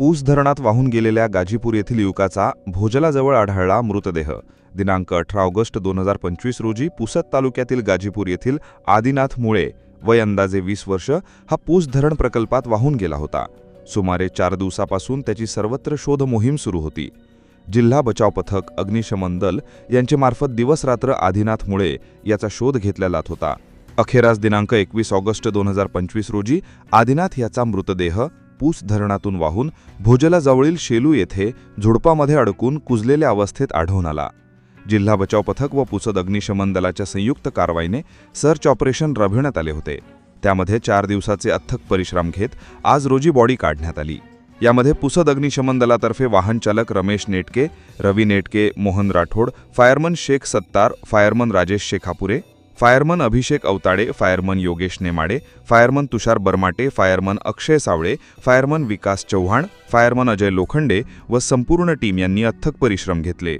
पूस धरणात वाहून गेलेल्या गाजीपूर येथील युवकाचा भोजलाजवळ आढळला मृतदेह. दिनांक अठरा ऑगस्ट दोन हजार पंचवीस रोजी पुसद तालुक्यातील गाजीपूर येथील आदिनाथ मुळे वय अंदाजे वीस वर्ष हा पूस धरण प्रकल्पात वाहून गेला होता. सुमारे चार दिवसापासून त्याची सर्वत्र शोध मोहीम सुरू होती. जिल्हा बचाव पथक अग्निशमन दल यांच्यामार्फत दिवसरात्र आदिनाथ मुळे याचा शोध घेतला जात होता. अखेरास दिनांक एकवीस ऑगस्ट दोन हजार पंचवीस रोजी आदिनाथ याचा मृतदेह पूस धरणातून वाहून भोजलाजवळील शेलू येथे झुडपामध्ये अडकून कुजलेल्या अवस्थेत आढळून आला. जिल्हा बचाव पथक व पुसद अग्निशमन दलाच्या संयुक्त कारवाईने सर्च ऑपरेशन राबविण्यात आले होते. त्यामध्ये चार दिवसाचे अथक परिश्रम घेत आज रोजी बॉडी काढण्यात आली. यामध्ये पुसद अग्निशमन दलातर्फे वाहन चालक Ramesh Netke Ravi Netke Mohan Rathod fireman Shaikh Sattar fireman Rajesh Shekhapure fireman Abhishek Avtade fireman Yogesh Nemade fireman Tushar Barmate fireman Akshay Savale fireman Vikas Chavan fireman Ajay Lokhande व संपूर्ण team यांनी अथक परिश्रम घेतले.